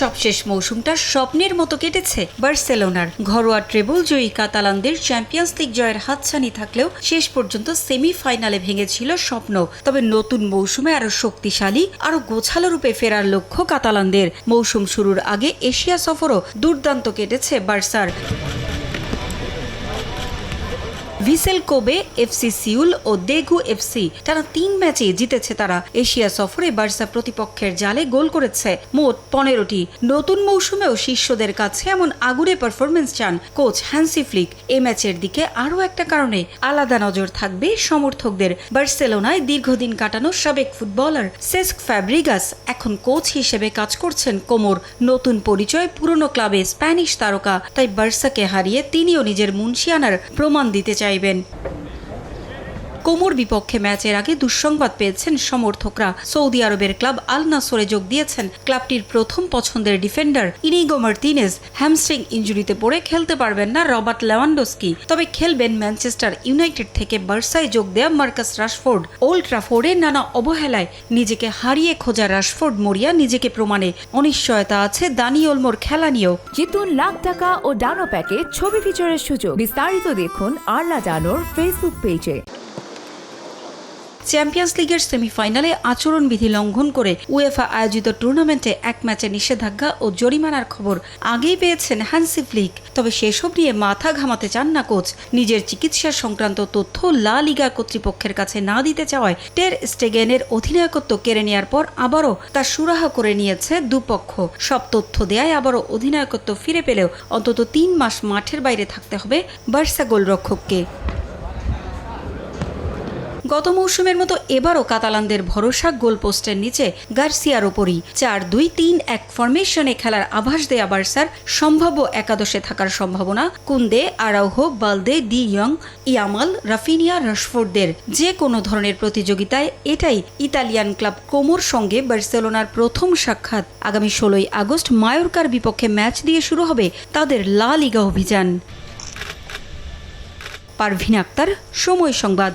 সবশেষ মৌসুমটা স্বপ্নের মতো কেটেছে বার্সেলোনার। ঘরোয়া ট্রেবল জয়ী কাতালানদের চ্যাম্পিয়ন্স লিগ জয়ের হাতছানি থাকলেও শেষ পর্যন্ত সেমিফাইনালে ভেঙেছিল স্বপ্ন। তবে নতুন মৌসুমে আরও শক্তিশালী আরও গোছালো রূপে ফেরার লক্ষ্য কাতালানদের। মৌসুম শুরুর আগে এশিয়া সফরও দুর্দান্ত কেটেছে বার্সার। ভিসেল কোবে, এফসি সিউল ও দেগু এফসি। টানা তিন ম্যাচে জিতেছে তারা। এশিয়া সফরে বার্সা প্রতিপক্ষের জালে গোল করেছে। মোট পনেরোটি। নতুন মৌসুমেও শিষ্যদের কাছে এমন আগুরে পারফরমেন্স চান কোচ হ্যান্সি ফ্লিক। এ ম্যাচের দিকে আরও একটা কারণে আলাদা নজর থাকবে সমর্থকদের। বার্সেলোনায় দীর্ঘদিন কাটানো সাবেক ফুটবলার সেস্ক ফ্যাব্রিগাস এখন কোচ হিসেবে কাজ করছেন কোমর। নতুন পরিচয় পুরনো ক্লাবে স্প্যানিশ তারকা। তাই বার্সাকে হারিয়ে তিনিও নিজের মুন্সিয়ানার প্রমাণ দিতে เป็น কোমর বিপক্ষে ম্যাচের আগে দুঃসংবাদ পেয়েছেন সমর্থকরা। সৌদি আরবের ক্লাব আল নাসরে যোগ দিয়েছেন। ক্লাবটির প্রথম পছন্দের ডিফেন্ডার ইনিগো মার্তিনেজ হ্যামস্ট্রিং ইঞ্জুরিতে পড়ে খেলতে পারবেন না রবার্ট লেভানডোস্কি তবে খেলবেন ম্যানচেস্টার ইউনাইটেড থেকে বার্সায় যোগ দেয়া মার্কাস রাশফোর্ড। ওল্ড ট্রাফোর্ডে নানা অবহেলায় নিজেকে হারিয়ে খোঁজা রাশফোর্ড মরিয়া নিজেকে প্রমাণে। অনিশ্চয়তা আছে দানি ওলমোর খেলা নিয়েও। জিতুন লাখ টাকা ও ডানো প্যাকেজ ছবি ফিচারের সুযোগ। বিস্তারিত দেখুন আরলা ডানোর ফেসবুক পেজে চ্যাম্পিয়ন্স লিগের সেমিফাইনালে আচরণবিধি লঙ্ঘন করে উয়েফা আয়োজিত টুর্নামেন্টে এক ম্যাচে নিষেধাজ্ঞা ও জরিমানার খবর আগেই পেয়েছেন হ্যান্সি ফ্লিক তবে সেসব নিয়ে মাথা ঘামাতে চান না কোচ নিজের চিকিৎসা সংক্রান্ত তথ্য লা লিগা কর্তৃপক্ষের কাছে না দিতে চাওয়ায় টের স্টেগেনের অধিনায়কত্ব কেড়ে নেওয়ার পর আবারও তা সুরাহা করে নিয়েছে দুপক্ষ। সব তথ্য দেয়ায় আবারও অধিনায়কত্ব ফিরে পেলেও অন্তত তিন মাস মাঠের বাইরে থাকতে হবে বার্সা গোলরক্ষককে। গত মৌসুমের মতো এবারও কাতালানদের ভরসা গোলপোস্টের নিচে গার্সিয়ার ওপরই। চার দুই তিন এক ফরমেশনে খেলার আভাস দেয়া বার্সার সম্ভাব্য একাদশে থাকার সম্ভাবনা কুন্দে, আরাউহো, বালদে, দি ইয়ং, ইয়ামাল, রাফিনিয়া, রাশফোর্ডদের যে কোনো ধরনের প্রতিযোগিতায় এটাই ইতালিয়ান ক্লাব কোমোর সঙ্গে বার্সেলোনার প্রথম সাক্ষাৎ। আগামী ষোলোই আগস্ট মায়োরকার বিপক্ষে ম্যাচ দিয়ে শুরু হবে তাদের লা লিগা অভিযান। পারভিন আক্তার, সময় সংবাদ।